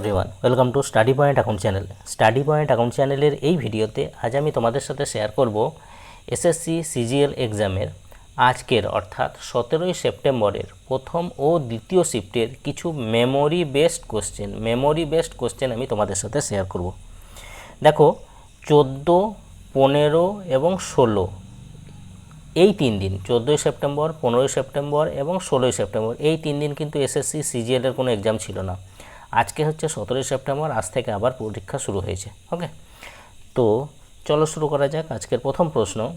Everyone welcome to Study Point account channel Study Point account চ্যানেলের এই ভিডিওতে আজ আমি তোমাদের সাথে শেয়ার করব এসএসসি সিজিএল এক্সামের আজকের, অর্থাৎ সতেরোই সেপ্টেম্বরের প্রথম ও দ্বিতীয় শিফটের কিছু memory based question memory based question আমি তোমাদের সাথে শেয়ার করব। দেখো, চোদ্দ, পনেরো এবং ষোলো, এই তিন দিন, চোদ্দোই সেপ্টেম্বর, পনেরোই সেপ্টেম্বর এবং ষোলোই সেপ্টেম্বর, এই তিন দিন কিন্তু এসএসসি সিজিএলের কোনো এক্সাম ছিল না। আজকে হচ্ছে সতেরোই সেপ্টেম্বর, আজ থেকে আবার পরীক্ষা শুরু হয়েছে ওকে তো চলো শুরু করা যাক আজকের প্রথম প্রশ্ন।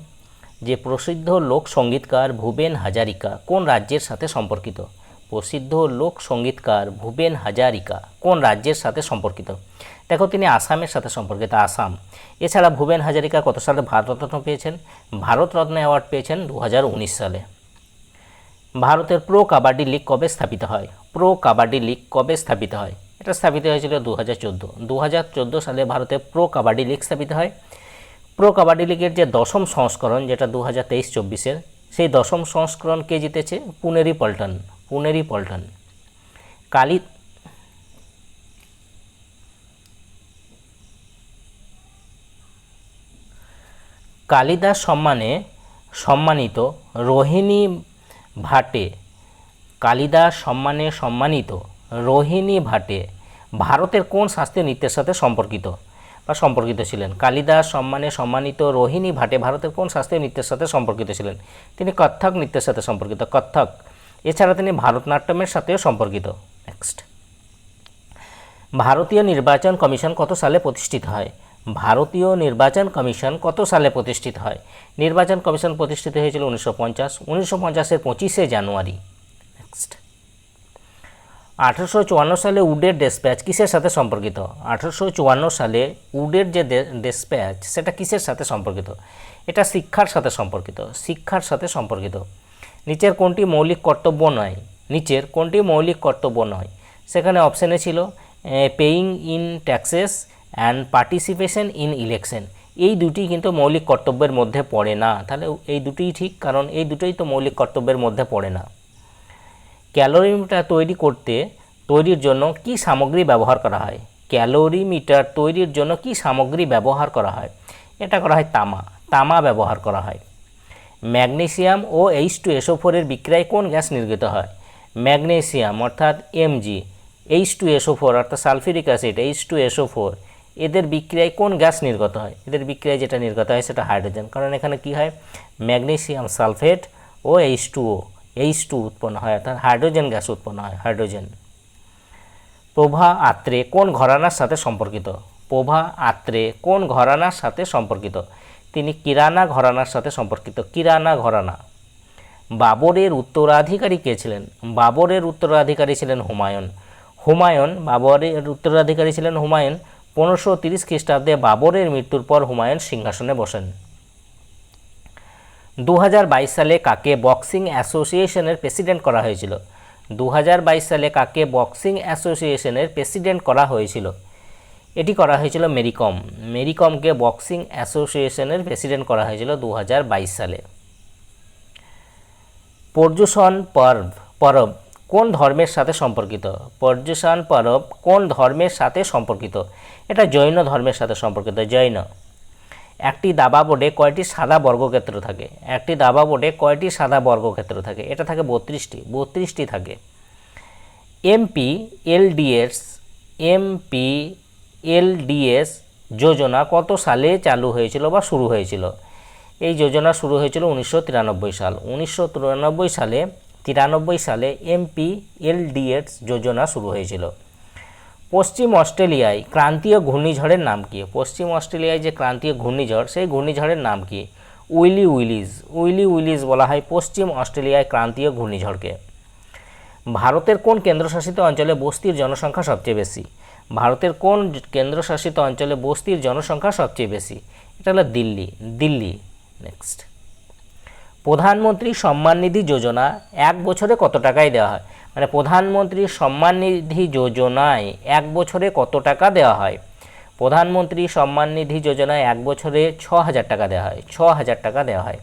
যে প্রসিদ্ধ লোক সঙ্গীতকার ভূপেন হাজারিকা কোন রাজ্যের সাথে সম্পর্কিত? প্রসিদ্ধ লোক সঙ্গীতকার হাজারিকা কোন রাজ্যের সাথে সম্পর্কিত? দেখো, তিনি আসামের সাথে সম্পর্কিত, আসাম। এছাড়া ভূপেন হাজারিকা কত সালে ভারতরত্ন পেয়েছেন? ভারতরত্ন অ্যাওয়ার্ড পেয়েছেন দু হাজার উনিশ সালে। ভারতের প্রো কাবাডি লিগ কবে স্থাপিত হয়? প্রো কাবাডি লিগ কবে স্থাপিত হয়? এটা স্থাপিত হয়েছিল দু হাজার চোদ্দ। দু হাজার চোদ্দ সালে ভারতে প্রো কাবাডি লিগ স্থাপিত হয়। প্রো কাবাডি লিগের যে দশম সংস্করণ, যেটা দু হাজার তেইশ চব্বিশের, সেই দশম সংস্করণ কে জিতেছে? পুনেরি পল্টন। পুনেরি পল্টন। কালী কালিদাস সম্মানে সম্মানিত রোহিণী ভাটে কালিদাস সম্মানে সম্মানিত রোহিণী ভাটে ভারতের কোন শাস্ত্রীয় নৃত্যের সাথে সম্পর্কিত? বা সম্পর্কিত ছিলেন? কালিদাস, সম্মানে সম্মানিত, রোহিণী ভাটে ভারতের কোন শাস্ত্রীয় নৃত্যের সাথে সম্পর্কিত ছিলেন? তিনি কত্থক নৃত্যের সাথে সম্পর্কিত। কত্থক। এছাড়া তিনি ভারতনাট্যমের সাথেও সম্পর্কিত। নেক্সট ভারতীয় নির্বাচন কমিশন কত সালে প্রতিষ্ঠিত হয়? ভারতীয় নির্বাচন কমিশন কত সালে প্রতিষ্ঠিত হয়? নির্বাচন কমিশন প্রতিষ্ঠিত হয়েছিল উনিশশো পঞ্চাশ। উনিশশো পঞ্চাশের পঁচিশে জানুয়ারি। নেক্সট আঠেরোশো চুয়ান্ন সালে উডের ডেসপ্যাচ কিসের সাথে সম্পর্কিত? আঠেরোশো চুয়ান্ন সালে উডের যে ডেসপ্যাচ সেটা কিসের সাথে সম্পর্কিত? এটা শিক্ষার সাথে সম্পর্কিত, শিক্ষার সাথে সম্পর্কিত। নিচের কোনটি মৌলিক কর্তব্য নয়? নিচের কোনটি মৌলিক কর্তব্য নয়? সেখানে অপশানে ছিল paying in taxes and participation in election এই দুটি কিন্তু মৌলিক কর্তব্যের মধ্যে পড়ে না। তাহলে এই দুটিই ঠিক, কারণ এই দুটোই তো মৌলিক কর্তব্যের মধ্যে পড়ে না। ক্যালোরিমিটার তৈরি করতে তৈরির জন্য কি সামগ্রী ব্যবহার করা হয়? ক্যালোরিমিটার তৈরির জন্য কি সামগ্রী ব্যবহার করা হয়? এটা করা হয় তামা। তামা ব্যবহার করা হয়। ম্যাগনেসিয়াম ও এইচ টু এসও ফোরের বিক্রিয়ায় কোন গ্যাস নির্গত হয়? ম্যাগনেসিয়াম অর্থাৎ MG H two SO four অর্থাৎ sulphuric acid H two SO four এদের বিক্রিয়ায় কোন গ্যাস নির্গত হয়? এদের বিক্রিয়ায় যেটা নির্গত হয় সেটা হাইড্রোজেন। কারণ এখানে কি হয়? ম্যাগনেসিয়াম সালফেট ও এইচ টু ও এইচ টু উৎপন্ন হয়, অর্থাৎ হাইড্রোজেন গ্যাস উৎপন্ন হয় হাইড্রোজেন প্রভা আত্রে কোন ঘরানার সাথে সম্পর্কিত? প্রভা আত্রে কোন ঘরানার সাথে সম্পর্কিত? তিনি কিরানা ঘরানার সাথে সম্পর্কিত। কিরানা ঘরানা। বাবরের উত্তরাধিকারী কে ছিলেন? বাবরের উত্তরাধিকারী ছিলেন হুমায়ুন। হুমায়ুন, বাবরের উত্তরাধিকারী ছিলেন হুমায়ুন। পনেরোশো তিরিশ খ্রিস্টাব্দে বাবরের মৃত্যুর পর হুমায়ুন সিংহাসনে বসেন। দু হাজার বাইশ সালে কাকে বক্সিং অ্যাসোসিয়েশনের প্রেসিডেন্ট করা হয়েছিল? দু হাজার বাইশ সালে কাকে বক্সিং অ্যাসোসিয়েশনের প্রেসিডেন্ট করা হয়েছিল? এটি করা হয়েছিল মেরিকম। মেরিকমকে বক্সিং অ্যাসোসিয়েশনের প্রেসিডেন্ট করা হয়েছিল দু হাজার বাইশ সালে। পর্যুষণ পর্ব, পরব কোন ধর্মের সাথে সম্পর্কিত? পর্যুষণ পরব কোন ধর্মের সাথে সম্পর্কিত? এটা জৈন ধর্মের সাথে সম্পর্কিত, জৈন। একটি দাবা বোর্ডে কয়টি সাদা বর্গক্ষেত্র থাকে? একটি দাবা বোর্ডে কয়টি সাদা বর্গক্ষেত্র থাকে? এটা থাকে বত্রিশটি বত্রিশটি থাকে। এমপি, এলডিএস এমপি, এলডিএস যোজনা কত সালে চালু হয়েছিল বা শুরু হয়েছিল? এই যোজনা শুরু হয়েছিল উনিশশো তিরানব্বই সাল। উনিশশো তিরানব্বই সালে তিরানব্বই সালে এমপি, এলডিএস যোজনা শুরু হয়েছিল। পশ্চিম অস্ট্রেলিয়ায় ক্রান্তীয় ঘূর্ণিঝড়ের নাম কি? পশ্চিম অস্ট্রেলিয়ায় যে ক্রান্তীয় ঘূর্ণিঝড়, সেই ঘূর্ণিঝড়ের নাম কি? উইলি উইলিজ উইলি উইলিজ বলা হয় পশ্চিম অস্ট্রেলিয়ায় ক্রান্তীয় ঘূর্ণিঝড়কে। ভারতের কোন কেন্দ্রশাসিত অঞ্চলে বস্তির জনসংখ্যা সবচেয়ে বেশি? ভারতের কোন কেন্দ্রশাসিত অঞ্চলে বস্তির জনসংখ্যা সবচেয়ে বেশি? এটা হলো দিল্লি। দিল্লি। নেক্সট প্রধানমন্ত্রী সম্মান নিধি যোজনা এক বছরে কত টাকায় দেওয়া হয়? মানে প্রধানমন্ত্রী সম্মান নিধি যোজনায় এক বছরে কত টাকা দেওয়া হয়? প্রধানমন্ত্রী সম্মান নিধি যোজনায় এক বছরে ছ হাজার টাকা দেওয়া হয়, ছ হাজার টাকা দেওয়া হয়।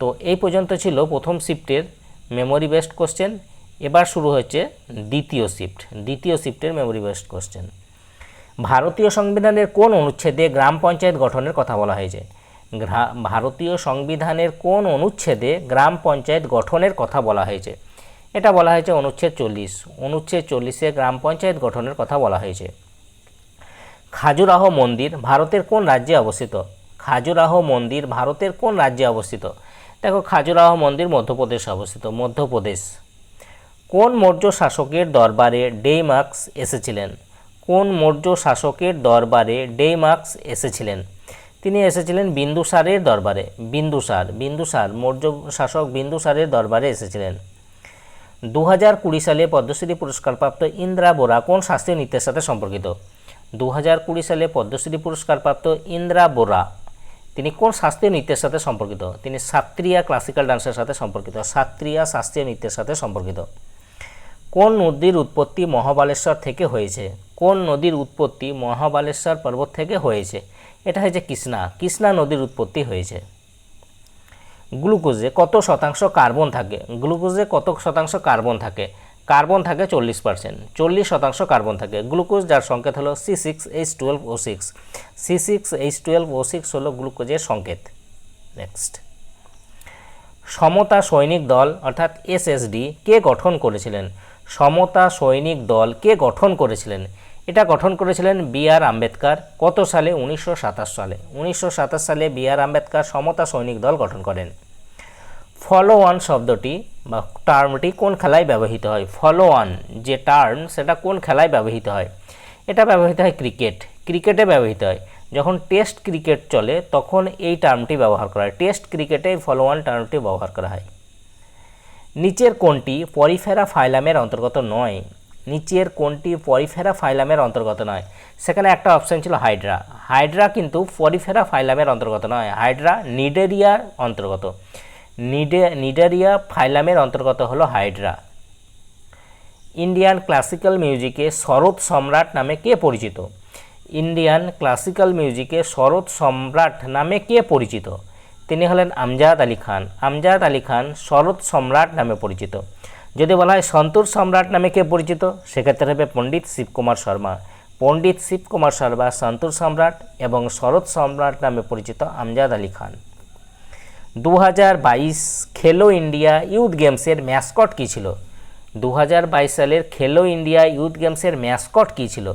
তো এই পর্যন্ত ছিল প্রথম শিফটের মেমোরি বেসড কোশ্চেন এবার শুরু হচ্ছে দ্বিতীয় শিফট, দ্বিতীয় শিফটের মেমোরি বেসড কোশ্চেন ভারতীয় সংবিধানের কোন অনুচ্ছেদে গ্রাম পঞ্চায়েত গঠনের কথা বলা হয়েছে? ভারতীয় সংবিধানের কোন অনুচ্ছেদে গ্রাম পঞ্চায়েত গঠনের কথা বলা হয়েছে? এটা বলা হয়েছে অনুচ্ছেদ চল্লিশ। অনুচ্ছেদ চল্লিশে গ্রাম পঞ্চায়েত গঠনের কথা বলা হয়েছে। খাজুরাহ মন্দির ভারতের কোন রাজ্যে অবস্থিত? খাজুরাহ মন্দির ভারতের কোন রাজ্যে অবস্থিত? দেখো, খাজুরাহ মন্দির মধ্যপ্রদেশে অবস্থিত, মধ্যপ্রদেশ। কোন মৌর্য শাসকের দরবারে ডেইমার্কস এসেছিলেন? কোন মৌর্য শাসকের দরবারে ডেইমার্কস এসেছিলেন? তিনি এসেছিলেন বিন্দুসারের দরবারে। বিন্দুসার বিন্দুসার, মৌর্য শাসক বিন্দুসারের দরবারে এসেছিলেন। দু হাজার কুড়ি সালে পদ্মশ্রী পুরস্কারপ্রাপ্ত ইন্দ্রা বোরা কোন শাস্ত্রীয় নৃত্যের সাথে সম্পর্কিত? দু হাজার কুড়ি সালে পদ্মশ্রী পুরস্কারপ্রাপ্ত ইন্দ্রা বোরা, তিনি কোন শাস্ত্রীয় নৃত্যের সাথে সম্পর্কিত? তিনি সাত্রিয়া ক্লাসিক্যাল ডান্সের সাথে সম্পর্কিত। সাত্রিয়া শাস্ত্রীয় নৃত্যের সাথে সম্পর্কিত। কোন নদীর উৎপত্তি মহাবালেশ্বর থেকে হয়েছে? কোন নদীর উৎপত্তি মহাবালেশ্বর পর্বত থেকে হয়েছে? এটা হয়েছে কৃষ্ণা। কৃষ্ণা নদীর উৎপত্তি হয়েছে। গ্লুকোজে কত শতাংশ কার্বন থাকে? গ্লুকোজে কত শতাংশ কার্বন থাকে? কার্বন থাকে চল্লিশ পার্সেন্ট চল্লিশ শতাংশ কার্বন থাকে। গ্লুকোজ যার সংকেত হলো C six H twelve O six C six H twelve O six হলো গ্লুকোজের সংকেত। নেক্সট সমতা সৈনিক দল, অর্থাৎ এসএসডি কে গঠন করেছিলেন? সমতা সৈনিক দল কে গঠন করেছিলেন? এটা গঠন করেছিলেন বি আর আম্বেদকর। কত সালে? উনিশশো সাতাশ সালে। উনিশশো সাতাশ সালে বি আর আম্বেদকর সমতা সৈনিক দল গঠন করেন। ফলো ওয়ান শব্দটি বা টার্মটি কোন খেলায় ব্যবহৃত হয়? ফলো ওয়ান, যে টার্ম, সেটা কোন খেলায় ব্যবহৃত হয়? এটা ব্যবহৃত হয় ক্রিকেট। ক্রিকেটে ব্যবহৃত হয়। যখন টেস্ট ক্রিকেট চলে, তখন এই টার্মটি ব্যবহার করা হয়। টেস্ট ক্রিকেটে ফলো ওয়ান টার্মটি ব্যবহার করা হয়। নিচের কোনটি পরিফেরা ফাইলামের অন্তর্গত নয়। নিচের কোনটি পরিফেরা ফাইলামের অন্তর্গত নয়। সেখানে একটা অপশন ছিল হাইড্রা। হাইড্রা কিন্তু পরিফেরা ফাইলামের অন্তর্গত নয়। হাইড্রা নিডেরিয়ার অন্তর্গত। নিডে, নিডেরিয়া ফাইলামের অন্তর্গত হলো হাইড্রা। ইন্ডিয়ান ক্লাসিক্যাল মিউজিকে শরৎ সম্রাট নামে কে পরিচিত? ইন্ডিয়ান ক্লাসিক্যাল মিউজিকে শরৎ সম্রাট নামে কে পরিচিত? তিনি হলেন আমজাদ আলী খান। আমজাদ আলী খান শরৎ সম্রাট নামে পরিচিত। যদি বলা হয় সন্তুর সম্রাট নামে কে পরিচিত, সেক্ষেত্রে হবে পণ্ডিত শিবকুমার শর্মা। পণ্ডিত শিবকুমার শর্মা সন্তোষ সম্রাট এবং শরৎ সম্রাট নামে পরিচিত আমজাদ আলী খান। দু হাজার বাইশ খেলো ইন্ডিয়া ইউথ গেমসের ম্যাসকট কী ছিল? দু হাজার বাইশ সালের খেলো ইন্ডিয়া ইউথ গেমসের ম্যাসকট কী ছিল?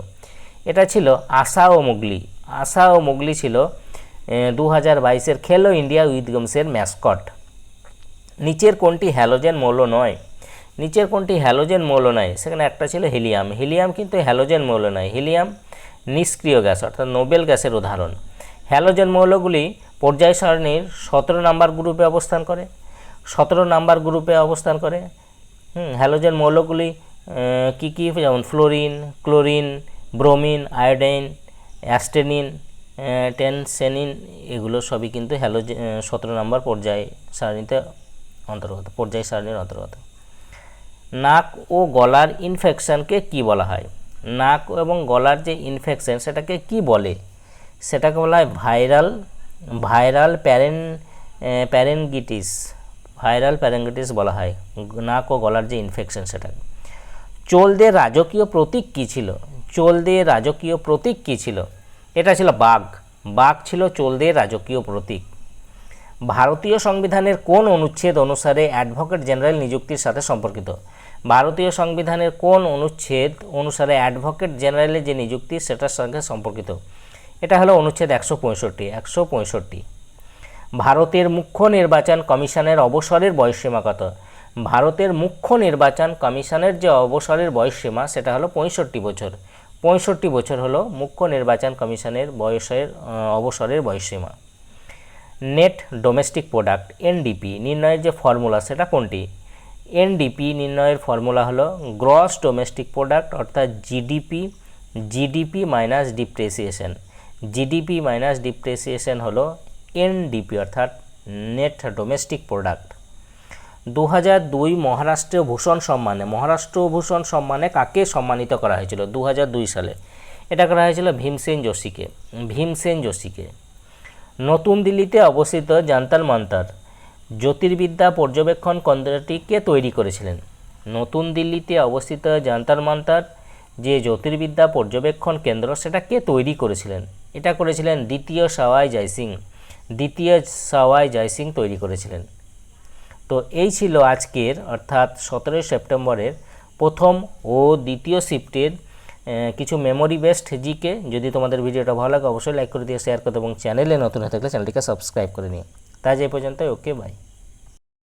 এটা ছিল আশা ও মুগলি। আশা ও মুগলি ছিল দু হাজার বাইশের খেলো ইন্ডিয়া ইউথ গেমসের ম্যাসকট। নিচের কোনটি হ্যালোজেন মৌল নয়? নিচের কোনটি হ্যালোজেন মৌল নয়? সেখানে একটা ছিল হিলিয়াম। হিলিয়াম কিন্তু হ্যালোজেন মৌল নয়। হিলিয়াম নিষ্ক্রিয় গ্যাস, অর্থাৎ নোবেল গ্যাসের উদাহরণ। হ্যালোজেন মৌলগুলি পর্যায় সারণীর সতেরো নাম্বার গ্রুপে অবস্থান করে। সতেরো নাম্বার গ্রুপে অবস্থান করে। হুম, হ্যালোজেন মৌলগুলি কী কী? যেমন fluorine, chlorine, bromine iodine astatine tennessine, এগুলো সবই কিন্তু হ্যালোজেন সতেরো নম্বর পর্যায় সারণীতে অন্তর্গত, পর্যায় সারণীর অন্তর্গত। নাক ও গলার ইনফেকশনকে কি বলা হয়? নাক এবং গলার যে ইনফেকশন সেটাকে কি বলে? সেটাকে বলা হয় ভাইরাল ভাইরাল প্যারেন প্যারেনগিটিস, ভাইরাল প্যারেনগিটিস বলা হয়। নাক ও গলার যে ইনফেকশন সেটাকে চোলদের রাজকীয় প্রতীক কী ছিল? চোলদের রাজকীয় প্রতীক কী ছিল? এটা ছিল বাঘ। বাঘ ছিল চোলদের রাজকীয় প্রতীক। ভারতীয় সংবিধানের কোন অনুচ্ছেদ অনুসারে অ্যাডভোকেট জেনারেল নিযুক্তির সাথে সম্পর্কিত? ভারতীয় সংবিধানের কোন অনুচ্ছেদ অনুসারে অ্যাডভোকেট জেনারেলের যে নিযুক্তি, সেটার সঙ্গে সম্পর্কিত? এটা হলো অনুচ্ছেদ একশো পঁয়ষট্টি একশো পঁয়ষট্টি। ভারতের মুখ্য নির্বাচন কমিশনের অবসরের বয়সসীমা কত? ভারতের মুখ্য নির্বাচন কমিশনের যে অবসরের বয়সসীমা, সেটা হলো পঁয়ষট্টি বছর। পঁয়ষট্টি বছর হলো মুখ্য নির্বাচন কমিশনের বয়সের অবসরের বয়সসীমা নেট ডোমেস্টিক প্রোডাক্ট, এনডিপি, নির্ণয়ের যে ফর্মুলা, সেটা কোনটি? এনডিপি নির্ণয়ের ফর্মুলা হলো গ্রস ডোমেস্টিক প্রোডাক্ট, অর্থাৎ GDP GDP minus depreciation. GDP minus depreciation হলো এনডিপি, অর্থাৎ নেট ডোমেস্টিক প্রোডাক্ট। দু হাজার দুই মহারাষ্ট্রীয় ভূষণ সম্মানে, মহারাষ্ট্র ভূষণ সম্মানে কাকে সম্মানিত করা হয়েছিল? দু দুই সালে। এটা করা হয়েছিল ভীমসেন যোশীকে। ভীমসেন যোশীকে। নতুন দিল্লিতে অবস্থিত জান্তার মান্তার জ্যোতির্বিদ্যা পর্যবেক্ষণ কেন্দ্রটি কে তৈরি করেছিলেন। নতুন দিল্লিতে অবস্থিত জান্তার মান্তার যে জ্যোতির্বিদ্যা পর্যবেক্ষণ কেন্দ্র সেটা কে তৈরি করেছিলেন। এটা করেছিলেন দ্বিতীয় সাওয়াই জয়সিং। দ্বিতীয় সাওয়াই জয়সিং তৈরি করেছিলেন। তো এই ছিল আজকের, অর্থাৎ সতেরোই সেপ্টেম্বরের প্রথম ও দ্বিতীয় শিফটের কিছু মেমোরি বেসড জিকে যদি তোমাদের ভিডিওটা ভালো লাগে, অবশ্যই লাইক করে দিয়ে শেয়ার করতে এবং চ্যানেলে নতুন হয়ে থাকলে চ্যানেলটিকে সাবস্ক্রাইব করে নিও। তাই এই পর্যন্ত ওকে বাই